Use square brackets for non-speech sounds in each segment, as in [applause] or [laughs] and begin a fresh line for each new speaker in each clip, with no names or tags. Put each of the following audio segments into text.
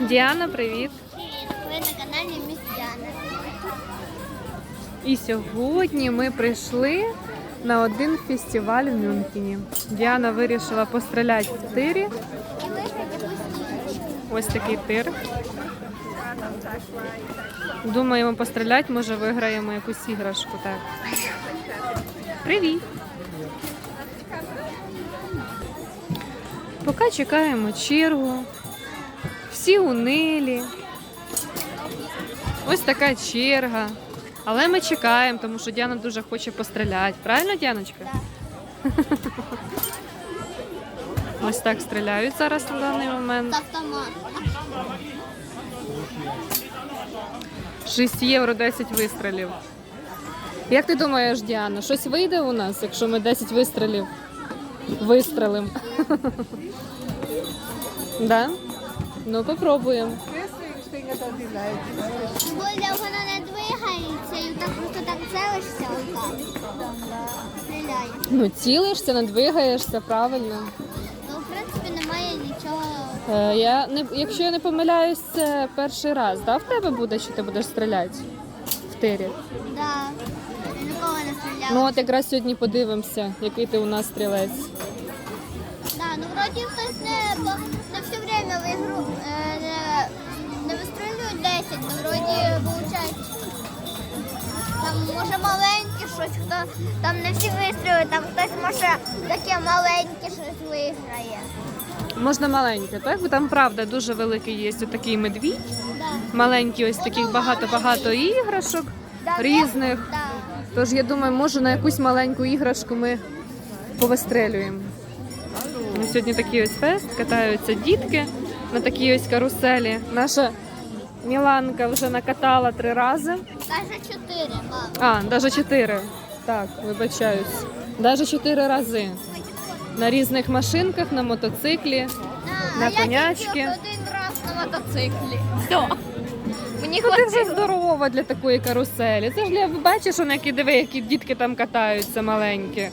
Діана, привіт.
Ви на каналі Міс Діана.
І сьогодні ми прийшли на один фестиваль в Мюнхені. Діана вирішила постріляти в тирі. Ось такий тир. Думаємо постріляти, може виграємо якусь іграшку. Так. Привіт! Поки чекаємо чергу. Всі унилі. Ось така черга. Але ми чекаємо, тому що Діана дуже хоче постріляти. Правильно, Діаночка? Ось так стріляють зараз на даний момент.
Автомат.
6 євро 10 вистрілів. Як ти думаєш, Діана, щось вийде у нас, якщо ми 10 вистрілів вистрелимо? [laughs] Да? Ну, попробуємо.
Бо воно не двигається і так просто так целишся отак. Стріляє.
Ну, цілишся, не двигаєшся, правильно.
Ну, в принципі, немає нічого.
Е, я не, якщо я не помиляюсь, це перший раз, да, в тебе буде, що ти будеш стріляти в тирі?
Да. Я Ніколи не стріляла.
Ну, от якраз сьогодні подивимося, який ти у нас стрілець.
Да, ну вроді хтось не, маленьке щось, хто там не всі вистрілюють, там хтось може таке маленьке щось виграє.
Можна маленьке, так? Бо там правда дуже великий є отакий медвідь.
Да.
Маленькі ось таких багато-багато іграшок
Да,
різних.
Да.
Тож я думаю, може на якусь маленьку іграшку ми повистрелюємо. Ну, Сьогодні такий ось фест, катаються дітки на такій ось каруселі. Наша Міланка вже накатала три рази.
Даже 4, мам.
А, навіть чотири. Так, вибачаюсь. Навіть чотири рази. На різних машинках, на мотоциклі.
А,
На
а я
конячки.
тільки один раз на мотоциклі. Все. Мені
Ну, ти вже
хватило.
здорова для такої каруселі. Це ж для бачиш, он, які диви, які дітки там катаються маленькі.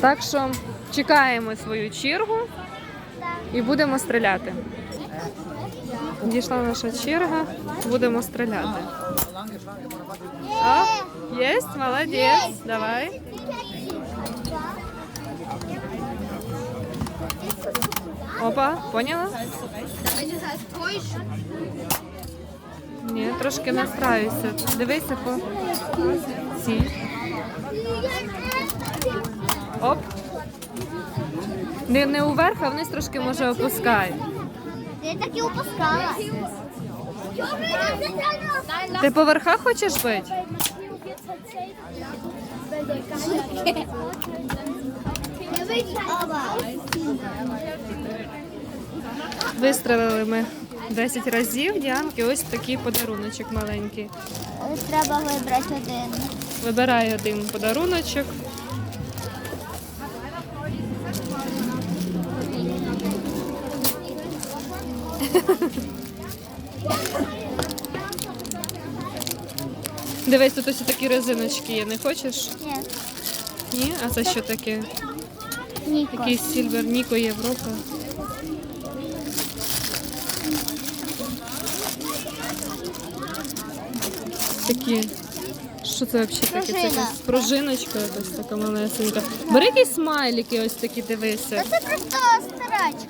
Так що чекаємо свою чергу і будемо стріляти. Дійшла наша черга, будемо стріляти. А, єсть, молодець, давай. Опа, поняла? Ні, трошки настраюся. Дивися по цій. Оп. Не, не уверх, а вниз трошки може опускай.
Я так і упускала.
Ти по верхах хочеш бити? Вистрелили ми 10 разів. Діанки, ось такий подаруночок маленький.
Треба вибрати один.
Вибирай один подаруночок. Дивись, тут ось такі резиночки є. Не хочеш?
Ні.
Ні? А це що таке?
Ніко.
Якийсь Сільвер Ніко Європа. Такі. Що це взагалі таке? Це
Пружина.
якась пружиночка якась така малесенька. Бери якісь смайлики, ось такі дивися.
Це просто старачка.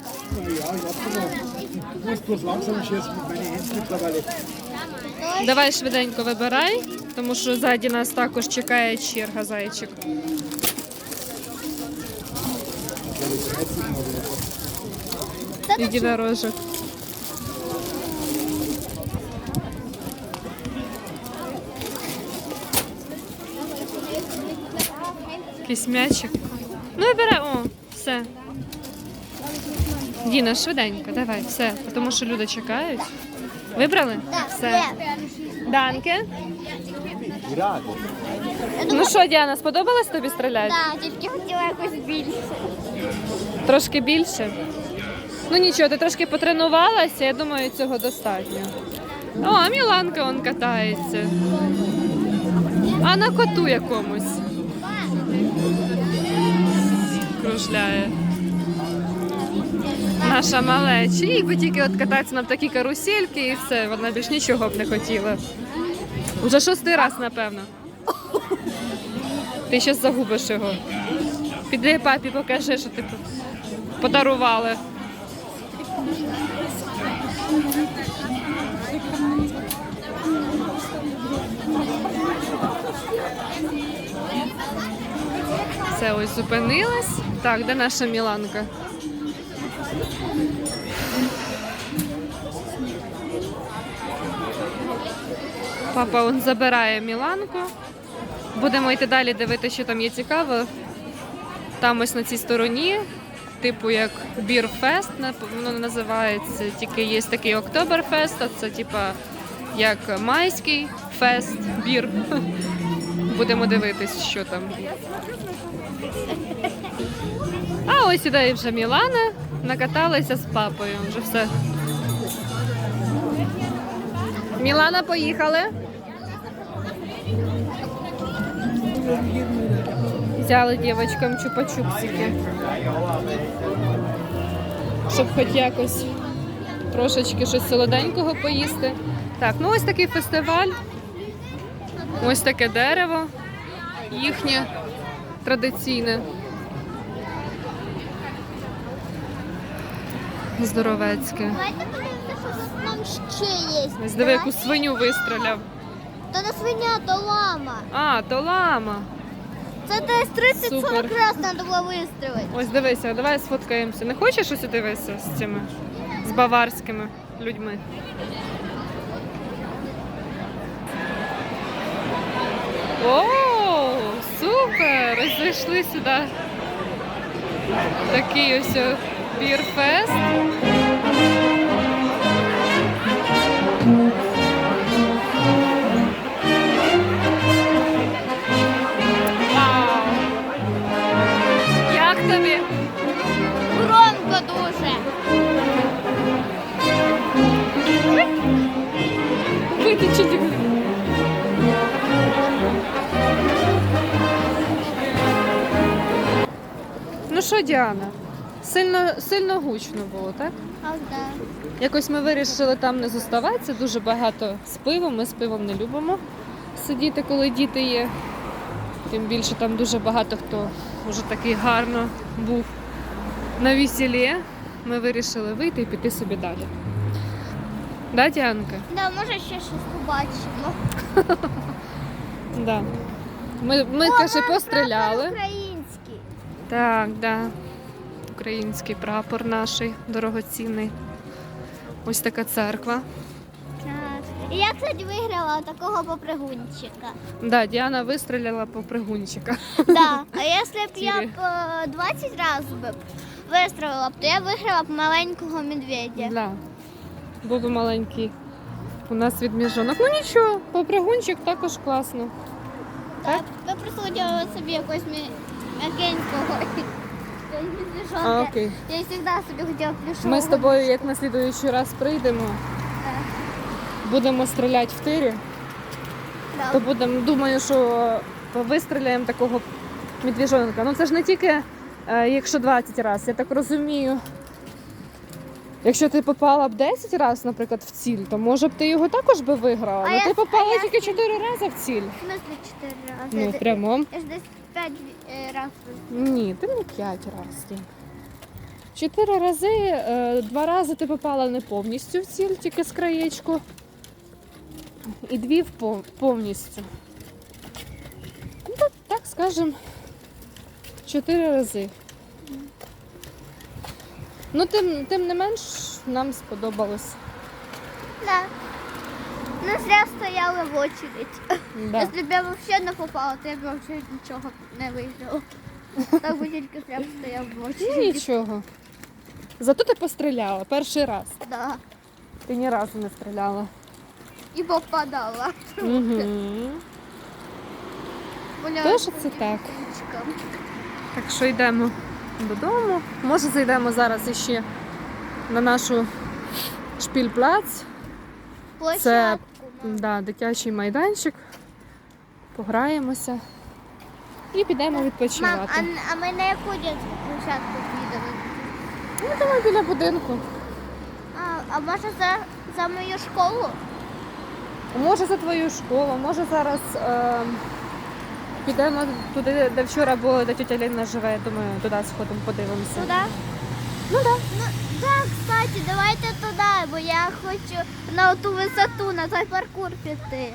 Muss bloß langsam mittlerweile.
Давай швиденько вибирай, тому що ззаді нас також чекає черга зайчик. Єдинорожок. Якийсь м'ячик. Ну вибирай, о, все. Діна, швиденько, давай, все. Тому що люди чекають. Вибрали?
Так,
Все.
Gerade.
Ну що, Діана, сподобалось тобі стріляти?
Так, тільки хотіла якось більше.
Трошки більше. Ну нічого, ти трошки потренувалася, я думаю, цього достатньо. О, а Міланка он катається. А на коту якомусь. Кружляє. Наша малеча. Їй би тільки от кататися на такі карусельки і все, вона більш нічого б не хотіла. Уже шостий раз, напевно. Ти щас загубиш його. Піди папі, покажи, що ти подарували. Все, ось зупинилась. Так, де наша Міланка? Папа он забирає Міланку. Будемо йти далі дивитися, що там є цікаво. Там ось на цій стороні, типу як бірфест, воно називається. Тільки є такий Октоберфест, а це типа як майський фест, бір. [laughs] Будемо дивитись, що там. А ось сюди вже Мілана накаталася з папою. Вже все. Мілана, поїхали. Взяли дівчатам чупа-чупсики. Щоб хоч якось трошечки щось солоденького поїсти. Так, ну ось такий фестиваль. Ось таке дерево. Їхнє традиційне. Здоровецьке.
Нам ще є.
Ось диви, яку свиню вистріляв.
То не свиня, то лама.
А, то лама.
Це десь 30-40
Супер.
разів треба було вистрілити.
Ось дивися, давай сфоткаємося. Не хочеш ось дивитися з цими з баварськими людьми? О, супер! Ось зайшли сюди. Такий ось бірфест. Вау! Як тобі?
Громко дуже.
Витечіть. Ну що, Діана? Сильно, сильно гучно було, так?
Правда.
Якось ми вирішили там не зоставатися. Дуже багато з пивом. Ми з пивом не любимо сидіти, коли діти є. Тим більше там дуже багато хто вже такий гарно був на весіллі. Ми вирішили вийти і піти собі далі. Да, Діанка?
Да, може ще щось побачимо. [laughs]
Да. Ми, ми
О,
каже, постріляли.
Український.
Так, да. Український прапор наш дорогоцінний. Ось така церква.
І я, кстати, виграла такого попригунчика.
Да, Діана вистріляла по пригунчика.
Да. А якщо б я б е, 20 разів б вистрілила б, то я виграла б маленького медведя.
Да. Був би маленький у нас відміжонок. Ну нічого, попригунчик також класно.
Так. Ви присудили собі якогось м'я- м'якенького.
А, окей.
Я завжди собі хотіла плюшового.
Ми з тобою, як на слідуючий раз прийдемо, будемо стріляти в тирі,
Да.
то будемо, думаю, що вистріляємо такого медвіжонка. Ну це ж не тільки е, якщо 20 разів, я так розумію. Якщо ти попала б 10 разів, наприклад, в ціль, то може б ти його також би виграла.
А
Ну ти попала тільки 4 рази в ціль.
В смысле 4 рази?
Ну, прямо.
Я ж десь 5 разів.
Ні, ти не 5 разів. Чотири рази, е, два рази ти попала не повністю в ціль, тільки з краєчку. І дві в повністю. Ну, так, так скажемо, чотири рази. Ну, тим, тим не менш, нам сподобалось.
Да. Не зря стояли в очередь.
Да.
Якщо б я взагалі не попала, то я б взагалі нічого не виграла. Так би тільки зря стояв в
Ну, нічого. Зато ти постріляла перший раз.
Да.
Ти ні разу не стріляла.
І попадала.
Угу.
Бля,
Тож це так. Так що йдемо додому. Може, зайдемо зараз іще на нашу шпільплац. Це. Да, дитячий майданчик. Пограємося і підемо
Мам,
відпочивати.
а, а ми на яку дитячу площадку підемо?
Ну, давай біля будинку.
А, а може за, за мою школу?
Може за твою школу, може зараз е, підемо туди, де вчора було, де тетя Ліна живе. Я думаю, туди сходимо, подивимося.
Туди? Ну так. Ну, так, кстати, давайте туди, бо я хочу на ту висоту, на той паркур піти.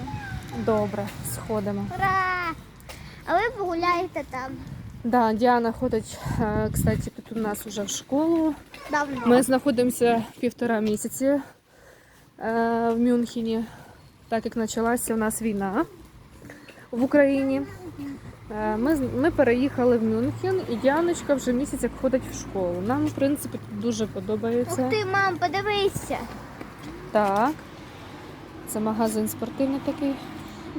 Добре, сходимо.
Ура! А ви погуляєте там.
Да, Діана ходить, е, кстати, тут у нас вже в школу.
Давно.
Ми знаходимося півтора місяці е, в Мюнхені, так як почалася у нас війна в Україні. Е, Ми, ми переїхали в Мюнхен, і Діаночка вже місяць як ходить в школу. Нам, в принципі, тут дуже подобається.
Ух ти, мам, подивися.
Так. Це магазин спортивний такий.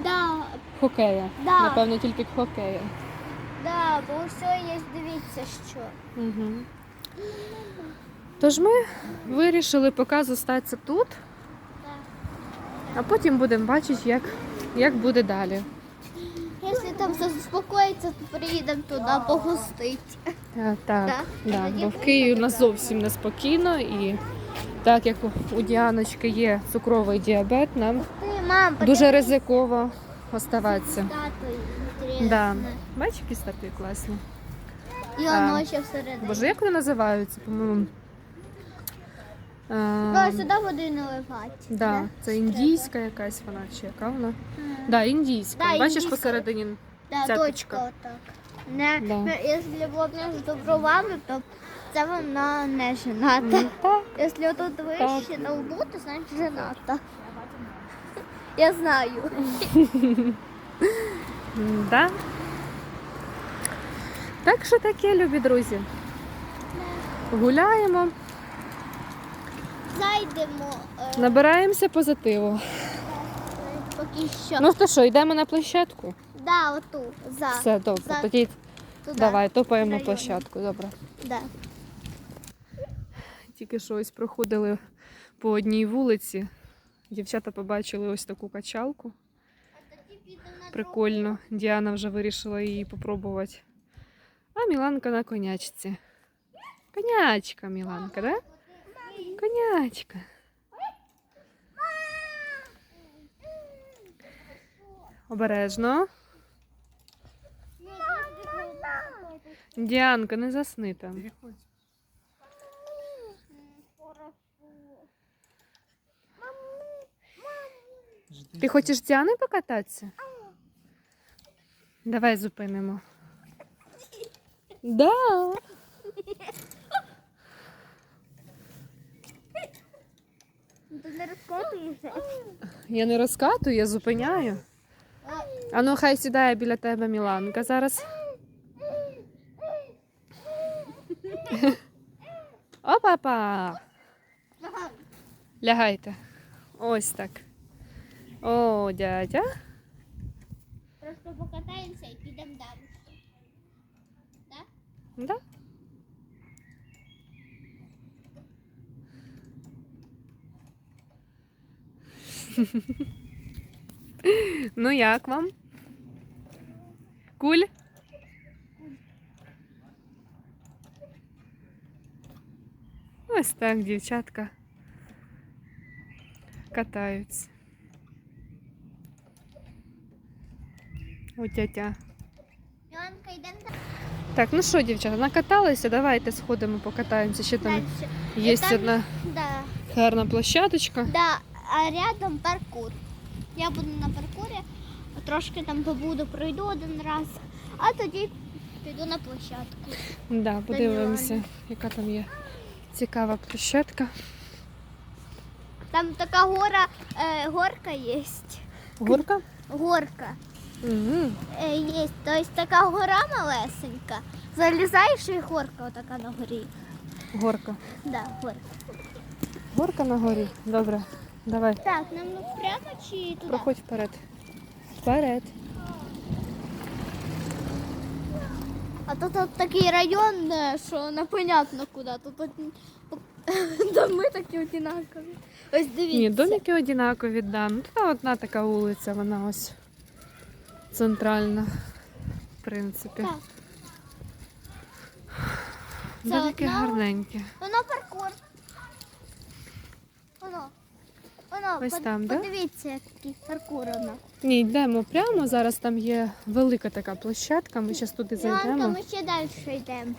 Да,
Хокея.
Да.
Напевно, тільки хокея.
да, бо все є, дивіться, що.
Угу. Тож ми вирішили поки зостатися тут, а потім будемо бачити, як, як буде далі.
Якщо там все заспокоїться, то приїдемо туди погостити.
Так,
Так?
да.
Тоді
бо в Києві у нас зовсім неспокійно і так як у Діаночки є цукровий діабет, нам дуже ризиково оставатися. Да. Бачиш, які статуї класні?
І воно ще всередині.
Боже, як вони називаються? По-моєму. Е,
сюди води наливати.
Да, це індійська якась вона чи яка вона? Да, індійська.
Да,
Бачиш
індійська.
посередині.
Да,
Ця
точка
точка.
отак. Не,
Да.
ну, Якщо вот між бровами, то це вона не жената. Якщо тут вище на лбу, то значить жената. Я знаю. [laughs]
Да. Так що таке, любі друзі. Гуляємо,
Зайдемо е,
набираємося позитиву.
поки що.
Ну то що, йдемо на площадку?
Да, оту, за.
Все, добре.
За-
Тоді
туди.
давай, топаємо на площадку. Добре.
Да.
Тільки що ось проходили по одній вулиці. Дівчата побачили ось таку качалку. Прикольно. Діана вже вирішила її попробувати. А Міланка на конячці. Конячка, Міланка, да? Конячка. Обережно. Діанка, не засни там. Ти хочеш з Діаною покататися? Давай зупинимо. Да.
Не розкотуєшся?
Я не розкатую, я зупиняю. А ну хай сідає біля тебе Міланка зараз. Опа-па! Лягайте. Ось так. О, дядя.
Просто покатаємося і підемо далі.
Да? ну як вам? Куль? Ось так, дівчатка катаються. О, тятя.
Янка, йдемо
Так, ну що, дівчата, накаталися, давайте сходимо, покатаємося. Ще там
далі.
є
там-
одна
Да.
гарна площадочка.
Да, А рядом паркур. Я буду на паркурі, трошки там побуду, пройду один раз, а тоді піду на площадку.
Да, подивимося, яка там є цікава площадка.
Там така гора, е, горка є.
Горка?
Горка
Угу.
е, є. Тобто така гора малесенька. Залізаєш і горка отака на горі.
Горка.
Да, горка.
Горка на горі. Добре. Давай,
Так, нам ну, прямо чи туди?
проходь вперед. Вперед.
А тут от такий район, е, що непонятно куди. Тут от, [laughs] доми такі одинакові. Ось дивіться.
Ні, домики однакові, да. Ну, та одна така вулиця, вона ось центральна, в принципі.
Так.
Велике
одна.
гарненьке.
Воно паркур. Воно. Воно.
Ось
под-
там, да?
Подивіться, який паркур воно.
Ні, йдемо прямо. Зараз там є велика така площадка. Ми зараз туди зайдемо.
ми ще далі йдемо.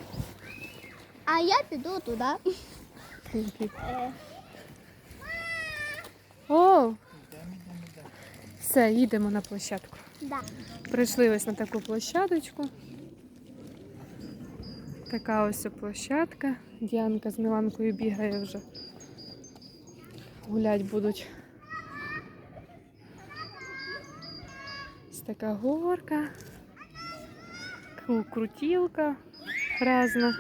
А я піду туди. Е,
О! Все, їдемо на площадку.
да.
Прийшли ось на таку площадочку. Така ось площадка. Діанка з Міланкою бігає вже. Гулять будуть. Ось така горка. Крутілка разна.